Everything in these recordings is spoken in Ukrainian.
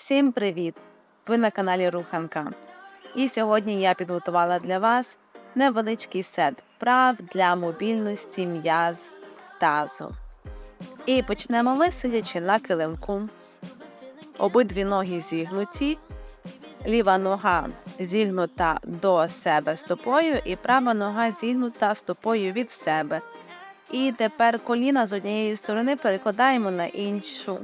Всім привіт! Ви на каналі Руханка. І сьогодні я підготувала для вас невеличкий сет вправ для мобільності м'яз тазу. І почнемо ми сидячи на килимку. Обидві ноги зігнуті, ліва нога зігнута до себе стопою, і права нога зігнута стопою від себе. І тепер коліна з однієї сторони перекладаємо на іншу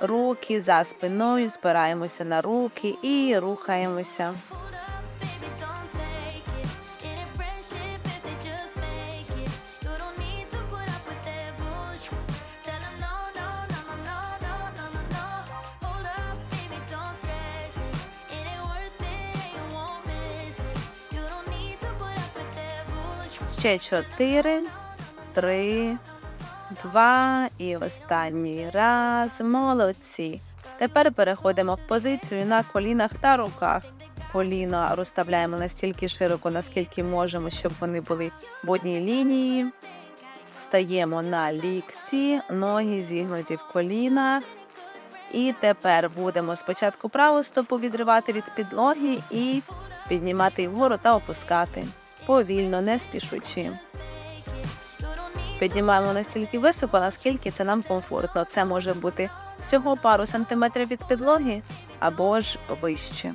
руки за спиною, спираємося на руки і рухаємося. Ще чотири, три два і останній раз. Молодці. Тепер переходимо в позицію на колінах та руках. Коліна розставляємо настільки широко, наскільки можемо, щоб вони були в одній лінії. Стаємо на лікті, ноги зігнуті в колінах. І тепер будемо спочатку праву стопу відривати від підлоги і піднімати вгору та опускати. Повільно, не спішучи. Піднімаємо настільки високо, наскільки це нам комфортно. Це може бути всього пару сантиметрів від підлоги або ж вище.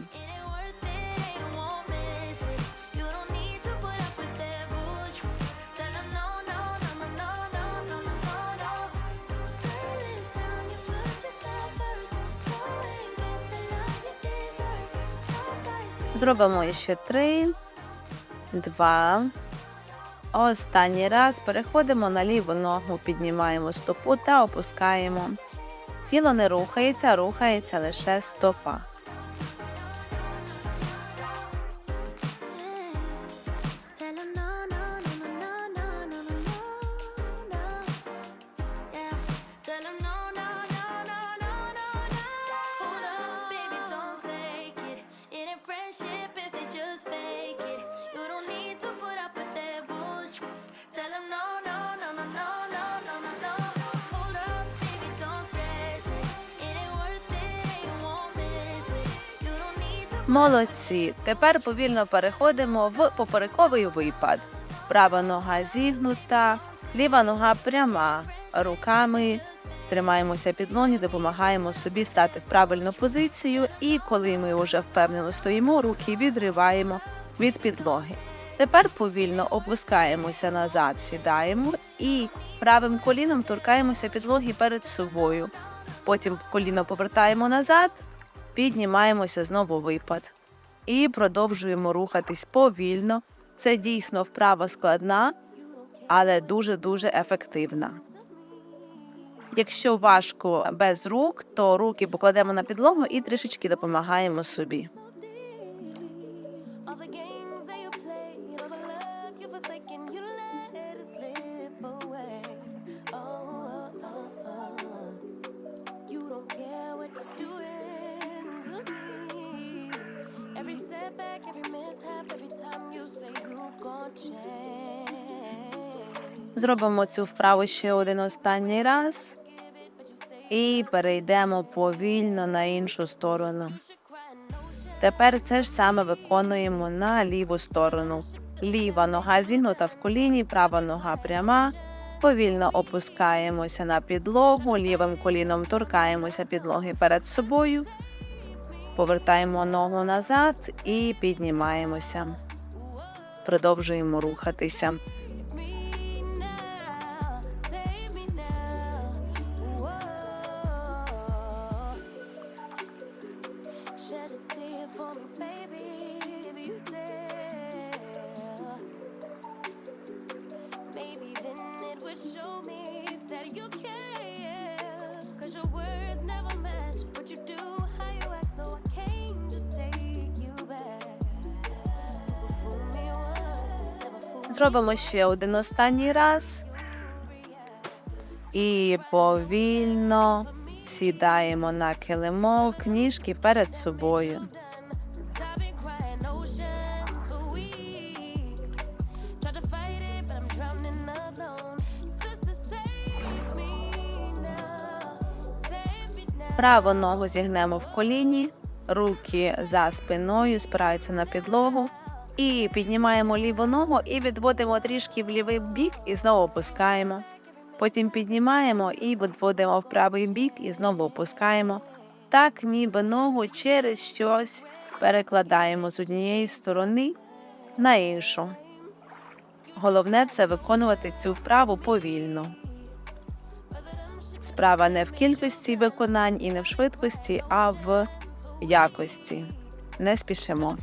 Зробимо ще три, два. Останній раз переходимо на ліву ногу, піднімаємо стопу та опускаємо. Тіло не рухається, рухається лише стопа. Fake it. You don't need to put up with Молодці. Тепер повільно переходимо в поперековий випад. Права нога зігнута, ліва нога пряма. Руками тримаємося під ноги, допомагаємо собі стати в правильну позицію. І коли ми вже впевнено стоїмо, руки відриваємо від підлоги. Тепер повільно опускаємося назад, сідаємо і правим коліном торкаємося підлоги перед собою. Потім коліно повертаємо назад, піднімаємося знову випад. І продовжуємо рухатись повільно. Це дійсно вправа складна, але дуже-дуже ефективна. Якщо важко без рук, то руки покладемо на підлогу і трішечки допомагаємо собі. Зробимо цю вправу ще один останній раз і перейдемо повільно на іншу сторону. Тепер це ж саме виконуємо на ліву сторону. Ліва нога зігнута в коліні, права нога пряма. Повільно опускаємося на підлогу, лівим коліном торкаємося підлоги перед собою, повертаємо ногу назад і піднімаємося. Продовжуємо рухатися. For me, baby, if you dare. Maybe then it would show me that you care. Cause your words never match what you do, how you act, so I can't just take you back. Зробимо ще один останній раз. І повільно сідаємо на килимок, книжки перед собою. Праву ногу зігнемо в коліні, руки за спиною спираються на підлогу. І піднімаємо ліву ногу і відводимо трішки в лівий бік і знову опускаємо. Потім піднімаємо і відводимо в правий бік і знову опускаємо. Так, ніби ногу через щось перекладаємо з однієї сторони на іншу. Головне це виконувати цю вправу повільно. Справа не в кількості виконань і не в швидкості, а в якості. Не спішимо.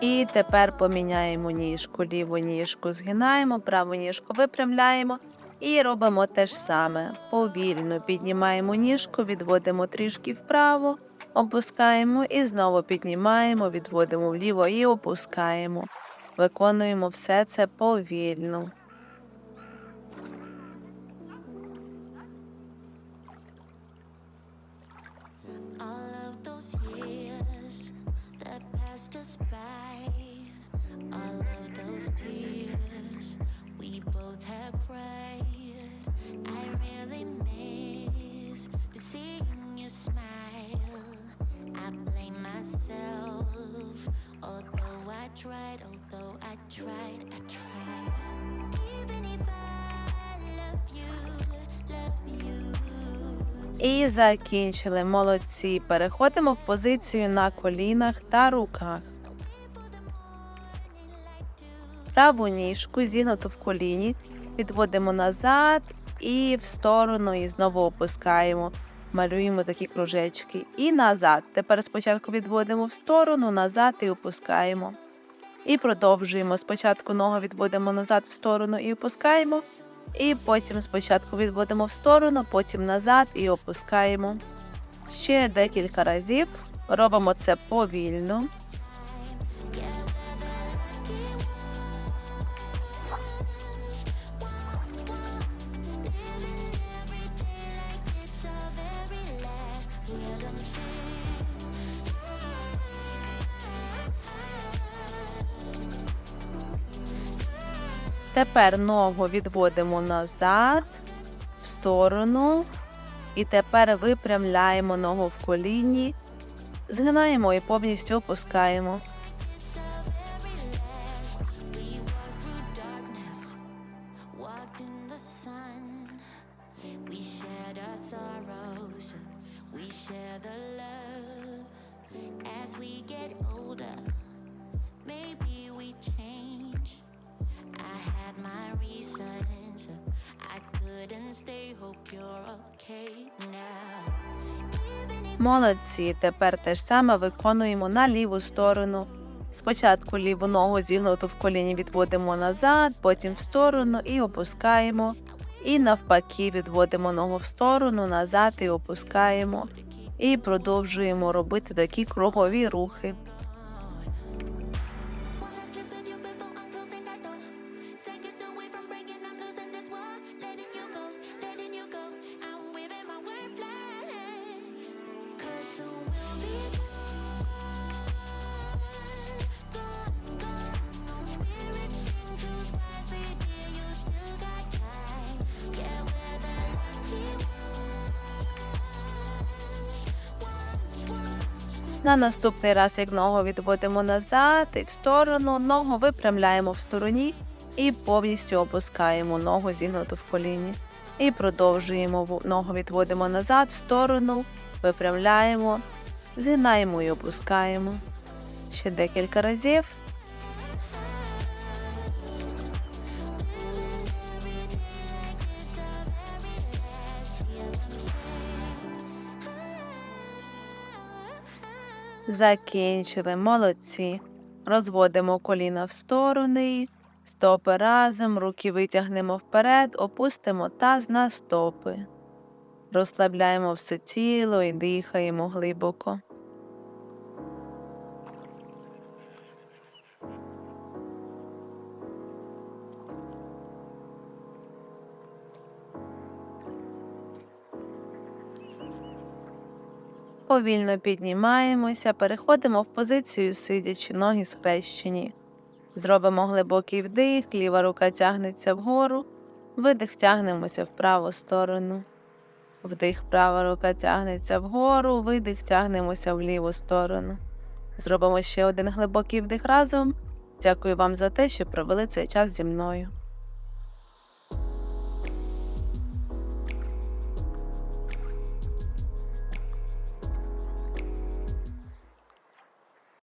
І тепер поміняємо ніжку, ліву ніжку згинаємо, праву ніжку випрямляємо і робимо те ж саме. Повільно піднімаємо ніжку, відводимо трішки вправо, опускаємо і знову піднімаємо, відводимо вліво і опускаємо. Виконуємо все це повільно. І закінчили. Молодці. Переходимо в позицію на колінах та руках. Праву ніжку зігнуту в коліні, підводимо назад і в сторону, і знову опускаємо. Малюємо такі кружечки. І назад. Тепер спочатку відводимо в сторону, назад і опускаємо. І продовжуємо. Спочатку ногу відводимо назад в сторону і опускаємо. І потім спочатку відводимо в сторону, потім назад і опускаємо. Ще декілька разів. Робимо це повільно. Тепер ногу відводимо назад, в сторону. І тепер випрямляємо ногу в коліні, згинаємо і повністю опускаємо. Maybe we change. I had my reasons. I couldn't stay. Hope you're okay now. Молодці. Тепер те ж саме виконуємо на ліву сторону. Спочатку ліву ногу зігнуту в коліні відводимо назад, потім в сторону і опускаємо. І навпаки відводимо ногу в сторону, назад і опускаємо. І продовжуємо робити такі кругові рухи. На наступний раз, як ногу відводимо назад і в сторону, ногу випрямляємо в стороні і повністю опускаємо ногу зігнуту в коліні. І продовжуємо ногу відводимо назад в сторону, випрямляємо, згинаємо і опускаємо. Ще декілька разів. Закінчили, молодці. Розводимо коліна в сторони, стопи разом, руки витягнемо вперед, опустимо таз на стопи. Розслабляємо все тіло і дихаємо глибоко. Повільно піднімаємося, переходимо в позицію сидячи, ноги схрещені. Зробимо глибокий вдих, ліва рука тягнеться вгору, видих тягнемося в праву сторону. Вдих, права рука тягнеться вгору, видих тягнемося в ліву сторону. Зробимо ще один глибокий вдих разом. Дякую вам за те, що провели цей час зі мною.